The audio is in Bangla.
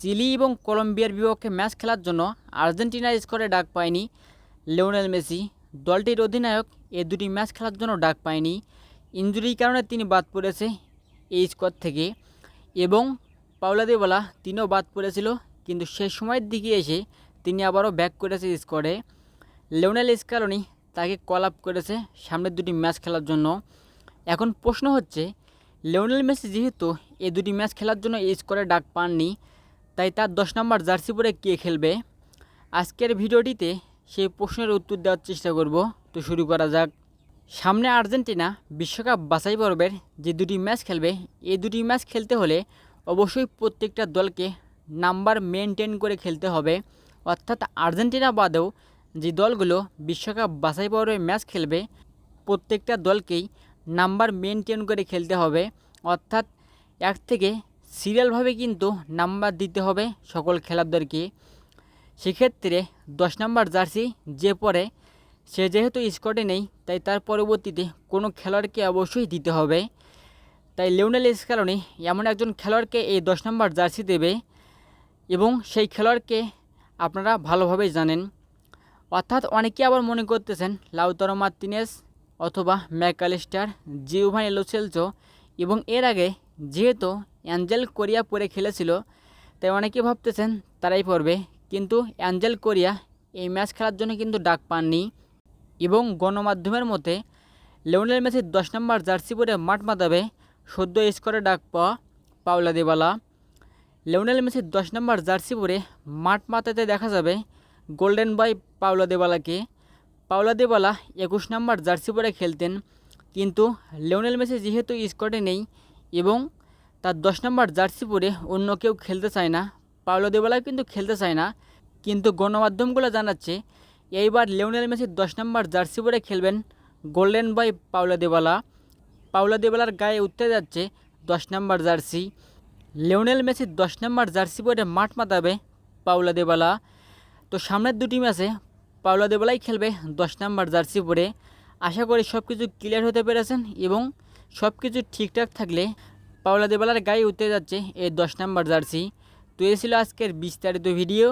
চিলি এবং কলম্বিয়ার বিপক্ষে ম্যাচ খেলার জন্য আর্জেন্টিনার স্কোরে ডাক পায়নি লিওনেল মেসি। দলটির অধিনায়ক এ দুটি ম্যাচ খেলার জন্য ডাক পায়নি। ইঞ্জুরির কারণে তিনি বাদ পড়েছে এই স্কোয়াড থেকে এবং পাওলা দেওয়ালা তিনিও বাদ পড়েছিল। কিন্তু শেষ সময়ের দিকে এসে তিনি আবারও ব্যাক করেছে স্কোয়াডে। লিওনেল স্কালনি তাকে কল আপ করেছে সামনের দুটি ম্যাচ খেলার জন্য। এখন প্রশ্ন হচ্ছে, লিওনেল মেসি যেহেতু এই দুটি ম্যাচ খেলার জন্য এই স্কোরে ডাক পাননি তাই তার দশ নম্বর জার্সি পরে কে খেলবে? আজকের ভিডিওটিতে সেই প্রশ্নের উত্তর দেওয়ার চেষ্টা করব। তো শুরু করা যাক। সামনে আর্জেন্টিনা বিশ্বকাপ বাছাই পর্বের যে দুটি ম্যাচ খেলবে, এই দুটি ম্যাচ খেলতে হলে অবশ্যই প্রত্যেকটা দলকে নাম্বার মেনটেন করে খেলতে হবে। অর্থাৎ আর্জেন্টিনা বাদেও যে দলগুলো বিশ্বকাপ বাছাই পর্বে ম্যাচ খেলবে, প্রত্যেকটা দলকেই নাম্বার মেনটেন করে খেলতে হবে। অর্থাৎ এক থেকে সিরিয়ালভাবে কিন্তু নাম্বার দিতে হবে সকল খেলোয়াড়দেরকে সেক্ষেত্রে দশ নম্বর জার্সি যে পরে, সে যেহেতু স্কটে নেই, তাই তার পরবর্তীতে কোনো খেলোয়াড়কে অবশ্যই দিতে হবে। তাই লিওনেল স্কালনি এমন একজন খেলোয়াড়কে এই দশ নম্বর জার্সি দেবে এবং সেই খেলোয়াড়কে আপনারা ভালোভাবেই জানেন। অর্থাৎ অনেকে আবার মনে করতেছেন, লাউতারো মার্তিনেস অথবা Mac Allister, Giovani Lo Celso এবং এর আগে যেহেতু অ্যাঞ্জেল কোরিয়া পরে খেলেছিল, তাই অনেকে ভাবতেছেন তারাই পড়বে। কিন্তু অ্যাঞ্জেল কোরিয়া এই ম্যাচ খেলার জন্য কিন্তু ডাক পাননি এবং গণমাধ্যমের মতে, লিওনেল মেসির দশ নম্বর জার্সি পরে মাঠ মাতাবে সদ্য স্কোরে ডাক পাওয়া পাওলা দেবালা। লিওনেল মেসির দশ নম্বর জার্সি পরে মাঠ মাতাতে দেখা যাবে গোল্ডেন বয় পাওলা দেবালাকে। পাওলা দেবালা একুশ নম্বর জার্সি পরে খেলতেন কিন্তু লিওনেল মেসি যেহেতু স্কোয়াডে নেই এবং তার দশ নম্বর জার্সি পরে অন্য কেউ খেলতে চায় না, পাওলো দেবালা কিন্তু খেলতে চায় না, কিন্তু গণমাধ্যমগুলো জানাচ্ছে এইবার লিওনেল মেসির দশ নম্বর জার্সি পরে খেলবেন golden boy Paulo Dybala. Paulo দেবালার গায়ে উঠতে যাচ্ছে দশ নম্বর জার্সি। লিওনেল মেসির দশ নম্বর জার্সি পরে মাঠ মাতাবে পাওলা দেবালা। তো সামনের দুটি ম্যাচে পাওলা দেবালাই খেলবে দশ নম্বর জার্সি পরে। আশা করি সব কিছু ক্লিয়ার হতে পেরেছেন এবং সব কিছু ঠিকঠাক থাকলে পাওলা দেবালার গায়ে উঠতে যাচ্ছে এই দশ নাম্বার জার্সি। তো এ ছিল আজকের বিস্তারিত ভিডিও